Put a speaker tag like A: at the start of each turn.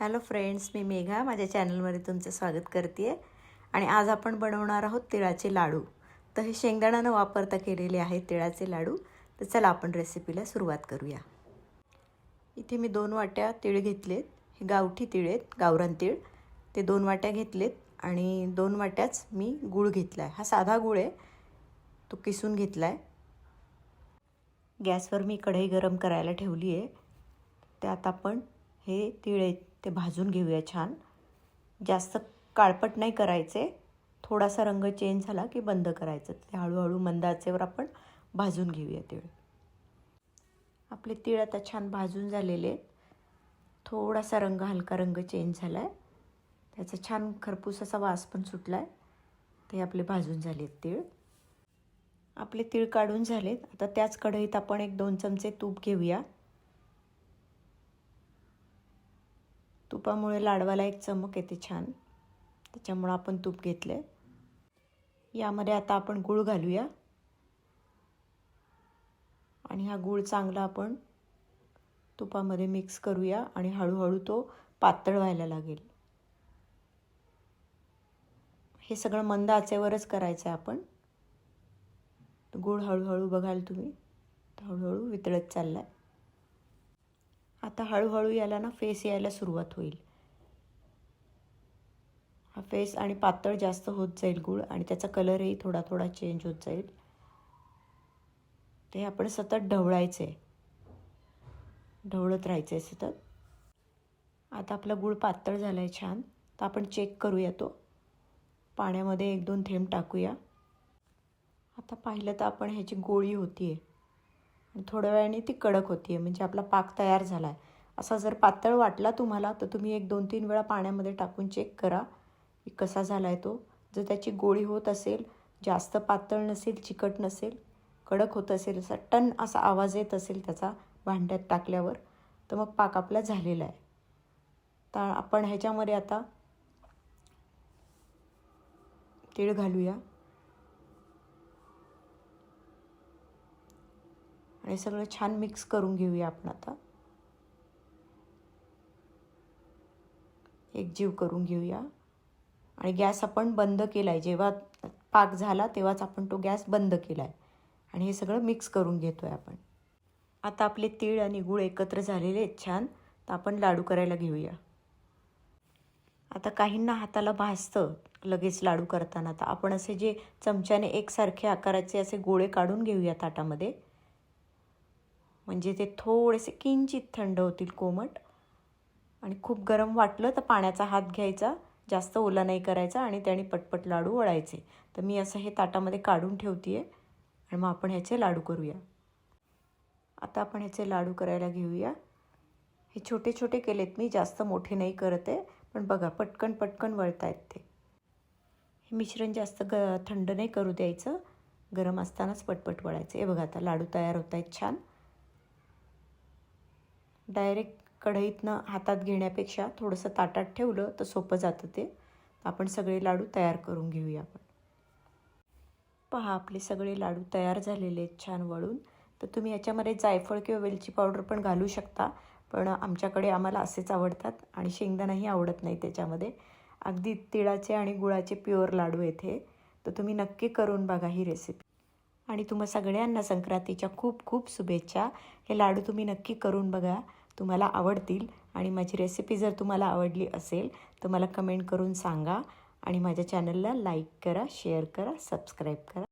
A: Hello friends मी मेघा. माझ्या चॅनलमध्ये तुमचं स्वागत करते आहे आणि आज आपण बनवणार आहोत तिळाचे लाडू. तर हे शेंगदाणा न वापरता केलेले आहेत तिळाचे लाडू. तर चला आपण रेसिपीला सुरुवात करूया. इथे मी दोन वाट्या तीळ घेतलेत. हे गावठी तीळ आहेत गावरान तीळ. ते दोन वाट्या घेतलेत आणि दोन वाट्याच मी गूळ घेतला आहे हा साधा गूळ आहे. तो किसून घेतला आहे गॅसवर मी कढई गरम करायला ठेवली आहे त्यात आपण हे तीळ आहेत ते भाजून घेऊया छान. जास्त काळपट नाही करायचे. थोडासा रंग चेंज झाला की बंद करायचं. ते हळूहळू मंद आचेवर आपण भाजून घेऊया तीळ. आपले तीळ आता छान भाजून झालेले आहेत. थोडासा रंग हलका रंग चेंज झाला आहे त्याचा छान खरपूस असा वास पण सुटला आहे ते आपले भाजून झाले आहेत तीळ. आपले तीळ काढून झालेत. आता त्याच कढईत आपण एक दोन चमचे तूप घेऊया. तुपामुळे लाडवाला एक चमक येते छान. त्याच्यामुळं आपण तूप घेतलं आहे यामध्ये आता आपण गूळ घालूया. आणि हा गूळ चांगला आपण तुपामध्ये मिक्स करूया आणि हळूहळू तो पातळ व्हायला लागेल. हे सगळं मंद आचेवरच करायचं आहे आपण. गूळ हळूहळू बघाल तुम्ही. हळूहळू वितळत चालला आहे आता हळूहळू याला ना फेस यायला सुरुवात होईल. हा फेस आणि पातळ जास्त होत जाईल गूळ आणि त्याचा कलरही थोडा थोडा चेंज होत जाईल. ते आपण सतत ढवळायचं आहे ढवळत राहायचं आहे सतत. आता आपला गूळ पातळ झाला आहे छान. तर आपण चेक करूया तो. पाण्यामध्ये एक दोन थेंब टाकूया. आता पाहिलं तर आपण ह्याची गोळी होती आहे थोड्या वेळाने ती कडक होती आहे म्हणजे आपला पाक तयार झाला आहे असा जर पातळ वाटला तुम्हाला तर तुम्ही एक दोन तीन वेळा पाण्यामध्ये टाकून चेक करा की कसा झाला आहे तो. जर त्याची गोळी होत असेल जास्त पातळ नसेल चिकट नसेल कडक होत असेल असा टन असा आवाज येत असेल त्याचा भांड्यात टाकल्यावर तर मग पाक आपला झालेला आहे. तर आपण ह्याच्यामध्ये आता तीळ घालूया. आणि सगळं छान मिक्स करून घेऊया आपण आता. एक जीव करून घेऊया. आणि गॅस आपण बंद केला आहे जेव्हा पाक झाला तेव्हाच आपण तो गॅस बंद केला आहे आणि हे सगळं मिक्स करून घेतो आहे आपण. आता आपले तीळ आणि गूळ एकत्र झालेले आहेत छान. तर आपण लाडू करायला घेऊया. आता काहींना हाताला भाजतं लगेच लाडू करताना. तर आपण असे जे चमच्याने एकसारखे आकाराचे असे गोळे काढून घेऊया ताटामध्ये. म्हणजे ते थोडेसे किंचित थंड होतील कोमट. आणि खूप गरम वाटलं तर पाण्याचा हात घ्यायचा जास्त ओला नाही करायचा आणि त्याने पटपट लाडू वळायचे. तर मी असं हे ताटामध्ये काढून ठेवते आहे आणि मग आपण ह्याचे लाडू करूया. आता आपण ह्याचे लाडू करायला घेऊया. हे छोटे छोटे केलेत मी जास्त मोठे नाही करत आहे पण बघा पटकन पटकन वळत आहेत ते. हे मिश्रण जास्त ग थंड नाही करू द्यायचं. गरम असतानाच पटपट वळायचं. हे बघा आता लाडू तयार होत आहेत छान. डायरेक्ट कढईतनं हातात घेण्यापेक्षा थोडंसं ताटात ठेवलं तर सोपं जातं ते. आपण सगळे लाडू तयार करून घेऊया आपण. पहा आपले सगळे लाडू तयार झालेले आहेत छान वळून. तर तुम्ही याच्यामध्ये जायफळ किंवा वेलची पावडर पण घालू शकता. पण आमच्याकडे आम्हाला असेच आवडतात आणि शेंगदाणाही आवडत नाही त्याच्यामध्ये. अगदी तिळाचे आणि गुळाचे प्युअर लाडू येथे. तर तुम्ही नक्की करून बघा ही रेसिपी आणि तुम्हा सगळ्यांना संक्रांतीच्या खूप खूप शुभेच्छा. हे लाडू तुम्ही नक्की करून बघा. तुम्हाला आवडतील आणि माझी रेसिपी जर तुम्हाला आवडली असेल तर मला कमेंट करून सांगा आणि माझ्या चॅनलला लाईक करा शेअर करा सबस्क्राईब करा.